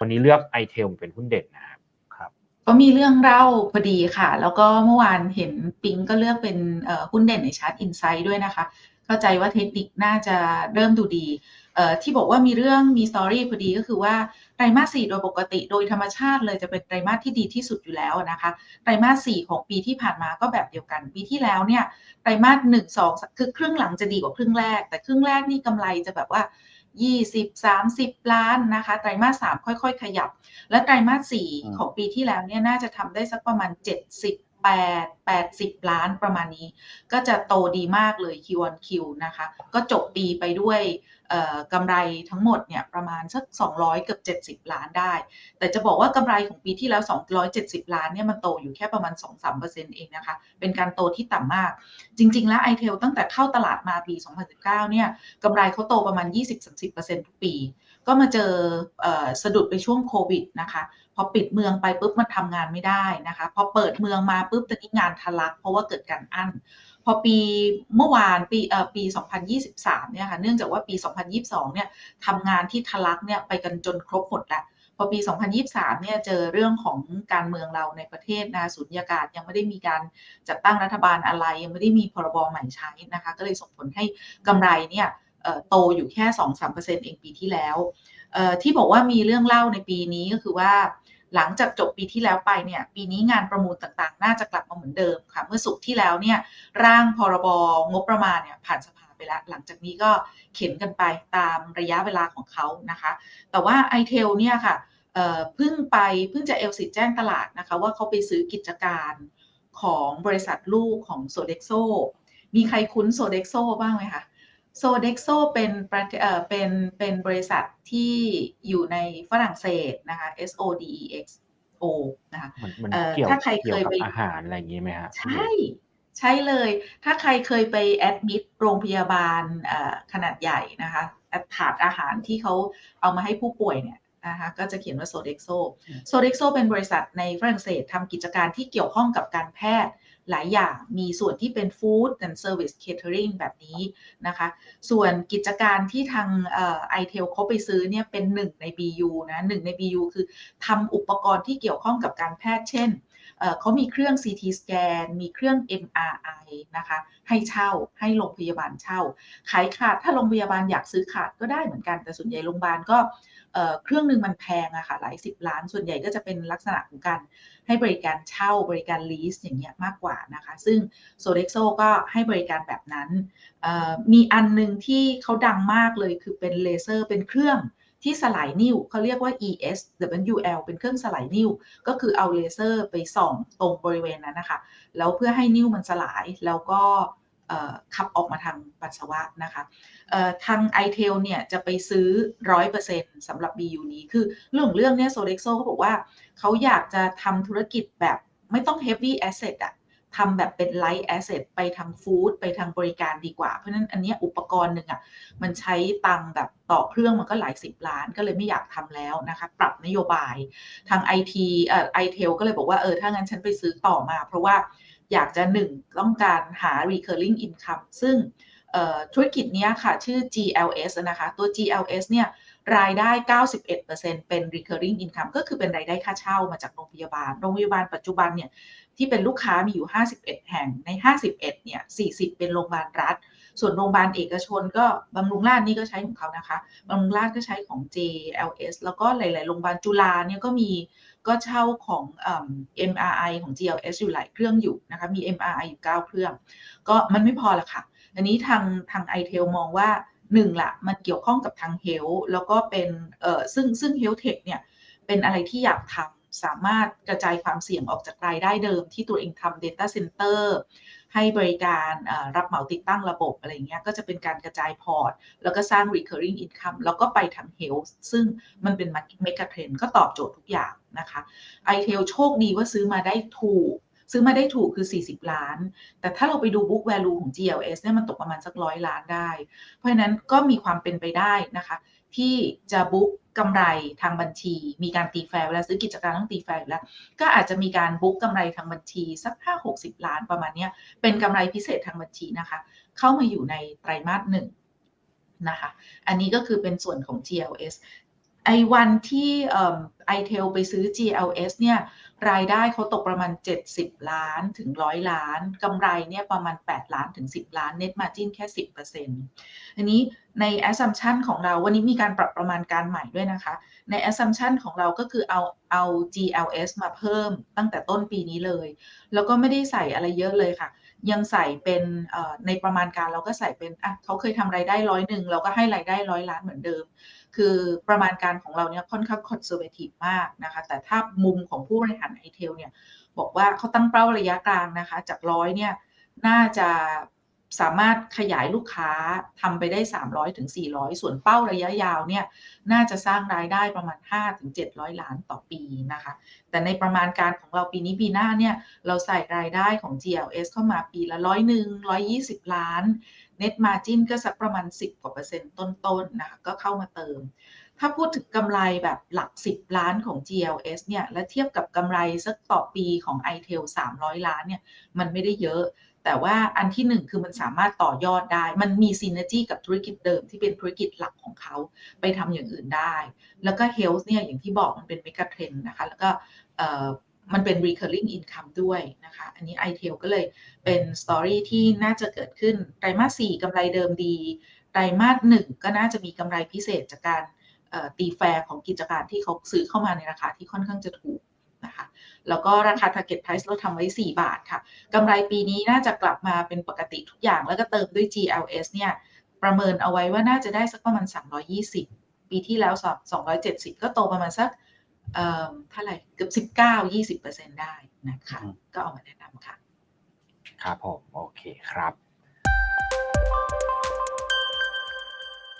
วันนี้เลือกไอเทลเป็นหุ้นเด่นนะครับก็มีเรื่องเล่าพอดีค่ะ แล้วก็เมื่อวานเห็นปิงก็เลือกเป็นเอ่อหุ้นเด่นในชาร์ตอินไซด์ด้วยนะคะ เข้าใจว่าเทคนิคน่าจะเริ่มดูดีเอ่อที่บอกว่ามีเรื่องมีสตอรี่พอดีก็คือว่าไตรมาสสี่โดยปกติโดยธรรมชาติเลยจะเป็นไตรมาสที่ดีที่สุดอยู่แล้วนะคะไตรมาสสี่ของปีที่ผ่านมาก็แบบเดียวกัน ปีที่แล้วเนี่ยไตรมาสหนึ่งสองคือครึ่งหลังจะดีกว่าครึ่งแรก แต่ครึ่งแรกนี่กำไรจะแบบว่า 20 30 ล้านนะคะ ไตรมาส3ค่อย ๆ ขยับ และไตรมาสอืม4ของปีที่แล้วเนี่ยน่าจะทำได้สักประมาณ 8-80 ล้านประมาณนี้ ก็จะโตดีมากเลย Q on Q นะคะ ก็จบปีไปด้วยกำไรทั้งหมดเนี่ยประมาณสัก 200 เกือบ 70 ล้านได้ แต่จะบอกว่ากำไรของปีที่แล้ว 270 ล้านเนี่ยมันโตอยู่แค่ประมาณ 2-3%เองนะคะ เป็นการโตที่ต่ำมาก จริง ๆ แล้ว i t e l ตั้งแต่เข้าตลาดมาปี 2019 เนี่ยกำไรเขาโตประมาณ 20-30%ทุกปี ก็มาเจออสะดุดไปช่วงโควิดนะคะ อปิดเมืองไปปุ๊บมันทำงานไม่ได้นะคะ พอเปิดเมืองมาปุ๊บตอนนี้งานทะลัก เพราะว่าเกิดการอั้น พอปีเมื่อวานปีเอ่อปี 2023 เนี่ยค่ะ เนื่องจากว่าปี 2022 เนี่ยทำงานที่ทะลักเนี่ยไปกันจนครบหมดแล้วพอปี 2023 เนี่ย เจอเรื่องของการเมืองเราในประเทศนะสุญญากาศยังไม่ได้มีการจัดตั้งรัฐบาลอะไร ยังไม่ได้มีพรบใหม่ใช้นะคะ ก็เลยส่งผลให้กำไรเนี่ยเอ่อโตอยู่แค่ 2-3%เองปีที่แล้วเอ่อที่บอกว่ามีเรื่องเล่าในปีนี้ก็คือว่า หลังจากจบปีที่แล้วไปเนี่ยปีนี้งานประมูลต่างๆ น่าจะกลับมาเหมือนเดิมค่ะ เมื่อสุกที่แล้วเนี่ยร่างพรบงบประมาณเนี่ยผ่านสภาไปแล้วหลังจากนี้ก็เข็นกันไปตามระยะเวลาของเขานะคะ แต่ว่า i t e l เนี่ยค่ะเพิ่งไปเพิ่งจะเอลสิแจ้งตลาดนะคะ ว่าเขาไปซื้อกิจการของบริษัทลูกของ Sodexo มีใครคุ้น Sodexo บ้างไหมคะ Sodexo เป็นประเทศเอ่อเป็นเป็นบริษัทที่อยู่ในฝรั่งเศสนะคะ S O D E X O นะคะมันมันเอ่อเกี่ยวถ้าใครเคเกี่ยวยกับไปอาหารอะไรอย่างงี้ไหมฮะใช่ใช่เลย ถ้าใครเคยไปแอดมิดโรงพยาบาลเอ่อขนาดใหญ่นะคะแอดถาดอาหารที่เขาเอามาให้ผู้ป่วยเนี่ยนะคะก็จะเขียนว่า Sodexo Sodexo เป็นบริษัทในฝรั่งเศสทำกิจการที่เกี่ยวข้องกับการแพทย์ หลายอย่างมีส่วนที่เป็น Food and Service Catering แบบนี้นะคะ ส่วนกิจการที่ทางไอเทลเขาไปซื้อเนี่ยเป็นหนึ่งใน BU นะหนึ่งใน BU คือทำอุปกรณ์ที่เกี่ยวข้องกับการแพทย์เช่น เขามีเครื่อง CT scan มีเครื่อง MRI นะคะ ให้เช่าให้โรงพยาบาลเช่า ขายขาดถ้าโรงพยาบาลอยากซื้อขาดก็ได้เหมือนกัน แต่ส่วนใหญ่โรงพยาบาลก็เครื่องหนึ่งมันแพงอะค่ะหลายสิบล้าน ส่วนใหญ่ก็จะเป็นลักษณะของการให้บริการเช่าบริการ lease อย่างเงี้ยมากกว่านะคะ ซึ่ง Sodexo ก็ให้บริการแบบนั้น มีอันหนึ่งที่เขาดังมากเลยคือเป็นเลเซอร์เป็นเครื่อง ที่สลายนิ้วเขาเรียกว่า ESWL เป็นเครื่องสลายนิ้ว ก็คือเอาเลเซอร์ไปส่องตรงบริเวณนั้นนะคะ แล้วเพื่อให้นิ้วมันสลายแล้วก็ขับออกมาทางปัสสาวะนะคะทาง i t e l เนี่ยจะไปซื้อ 100%สำหรับ BU นี้ คือเรื่องเรื่องเนี่ย Sodexo เขาบอกว่า เขาอยากจะทำธุรกิจแบบไม่ต้อง heavy asset อะ ทำแบบเป็นไลท์แอสเซทไปทางฟู้ดไปทางบริการดีกว่า เพราะฉะนั้นอันนี้อุปกรณ์หนึ่งอะมันใช้ตังแบบต่อเครื่องมันก็หลายสิบล้านก็เลยไม่อยากทำแล้วนะคะ ปรับนโยบายทาง IT เอ่อไอเทลก็เลยบอกว่าเออถ้างั้นฉันไปซื้อต่อมา เพราะว่าอยากจะหนึ่งต้องการหา recurring income ซึ่ง ธุรกิจนี้ค่ะ ชื่อ GLS นะคะ ตัว GLS เนี่ยรายได้ 91%เป็น recurring income ก็คือเป็นรายได้ค่าเช่ามาจากโรงพยาบาล โรงพยาบาลปัจจุบันเนี่ยที่เป็นลูกค้ามีอยู่ 51 แห่ง ใน 51 เนี่ย 40 เป็นโรงพยาบาลรัฐ ส่วนโรงพยาบาลเอกชนก็บำรุงราษฎร์นี่ก็ใช้ของเขานะคะบำรุงราษฎร์ก็ใช้ของ JLS แล้วก็หลาย ๆ โรงพยาบาลจุฬาเนี่ยก็มีก็เช่าของอ MRI ของ GLS อยู่หลายเครื่องอยู่นะคะ มี MRI อยู่ 9 เครื่อง ก็มันไม่พอละค่ะ อันนี้ทางทาง i t e l มองว่าหนึ่งละมันเกี่ยวข้องกับทาง Health แล้วก็เป็นเอ่อซึ่งซึ่ง Health Tech เนี่ยเป็นอะไรที่อยากทำสามารถกระจายความเสี่ยงออกจากรายได้เดิมที่ตัวเองทำ Data Center ให้บริการรับเหมาติดตั้งระบบอะไรเงี้ยก็จะเป็นการกระจายพอร์ต แล้วก็สร้าง recurring income แล้วก็ไปทาง health ซึ่งมันเป็น mega trend ก็ตอบโจทย์ทุกอย่างนะคะ i t e l โชคดีว่าซื้อมาได้ถูก ซื้อมาได้ถูกคือ 40 ล้าน แต่ถ้าเราไปดู book value ของ GLS เนี่ยมันตกประมาณสักร้อยล้านได้ เพราะฉะนั้นก็มีความเป็นไปได้นะคะ ที่จะบุ๊กกำไรทางบัญชี มีการตีแฟร์เวลาซื้อกิจการต้องตีแฟร์อยู่แล้ว ก็อาจจะมีการบุ๊กกำไรทางบัญชีสัก 5-60 ล้านประมาณเนี้ยเป็นกำไรพิเศษทางบัญชีนะคะ เข้ามาอยู่ในไตรมาสหนึ่งนะคะ อันนี้ก็คือเป็นส่วนของ GLS ไอวันที่ไอเทลไปซื้อ GLS เนี่ยรายได้เขาตกประมาณ 70 ล้านถึง 100 ล้านกำไรเนี่ยประมาณ 8 ล้านถึง 10 ล้าน Net Margin แค่ 10%อันนี้ใน assumption ของเราวันนี้มีการปรับประมาณการใหม่ด้วยนะคะ ใน assumption ของเราก็คือเอาเอา GLS มาเพิ่มตั้งแต่ต้นปีนี้เลย แล้วก็ไม่ได้ใส่อะไรเยอะเลยค่ะ ยังใส่เป็นในประมาณการเราก็ใส่เป็นอะเขาเคยทำรายได้ร้อยหนึ่งเราก็ให้รายได้ร้อยล้านเหมือนเดิม คือประมาณการของเราเนี่ยค่อนข้างคอนเซอร์เวทีฟมากนะคะ แต่ถ้ามุมของผู้บริหารไอเทลเนี่ยบอกว่าเขาตั้งเป้าระยะกลางนะคะ จากร้อยเนี่ยน่าจะ สามารถขยายลูกค้าทำไปได้ 300ถึง400 ส่วนเป้าระยะยาวเนี่ยน่าจะสร้างรายได้ประมาณ 5 ถึง 700 ล้านต่อปีนะคะ แต่ในประมาณการของเราปีนี้ปีหน้าเนี่ยเราใส่รายได้ของ GLS เข้ามาปีละร้อยหนึ่งร้อยยี่สิบล้าน Net Margin ก็สักประมาณ 10 กว่าเปอร์เซ็นต์ต้นๆนะคะก็เข้ามาเติม ถ้าพูดถึงกำไรแบบหลัก 10 ล้านของ GLS เนี่ย และเทียบกับกำไรสักต่อปีของ iTel 300 ล้านเนี่ย มันไม่ได้เยอะ แต่ว่าอันที่หนึ่งคือมันสามารถต่อยอดได้ มันมีซีเนจีกับธุรกิจเดิมที่เป็นธุรกิจหลักของเขาไปทำอย่างอื่นได้ แล้วก็ Health เนี่ย อย่างที่บอกมันเป็นเมกะเทรนนะคะ แล้วก็มันเป็น recurring income ด้วยนะคะ อันนี้ iTel ก็เลยเป็นสตอรี่ที่น่าจะเกิดขึ้นไตรมาส4กำไรเดิมดีไตรมาส1ก็น่าจะมีกำไรพิเศษจากการ ตีแฟร์ของกิจการที่เขาซื้อเข้ามาในราคาที่ค่อนข้างจะถูกนะคะแล้วก็ราคา target price เราทำไว้ 4 บาทค่ะกำไรปีนี้น่าจะกลับมาเป็นปกติทุกอย่าง แล้วก็เติมด้วย GLS เนี่ยประเมเมินเอาไว้ว่าน่าจะได้สักประมาณ 320 ปีที่แล้ว 270 ก็โตประมาณสักเอ่อเท่าไหร่เกือบ19-20%ได้นะคะก็เอามาแนะนำค่ะ ครับผม โอเคครับ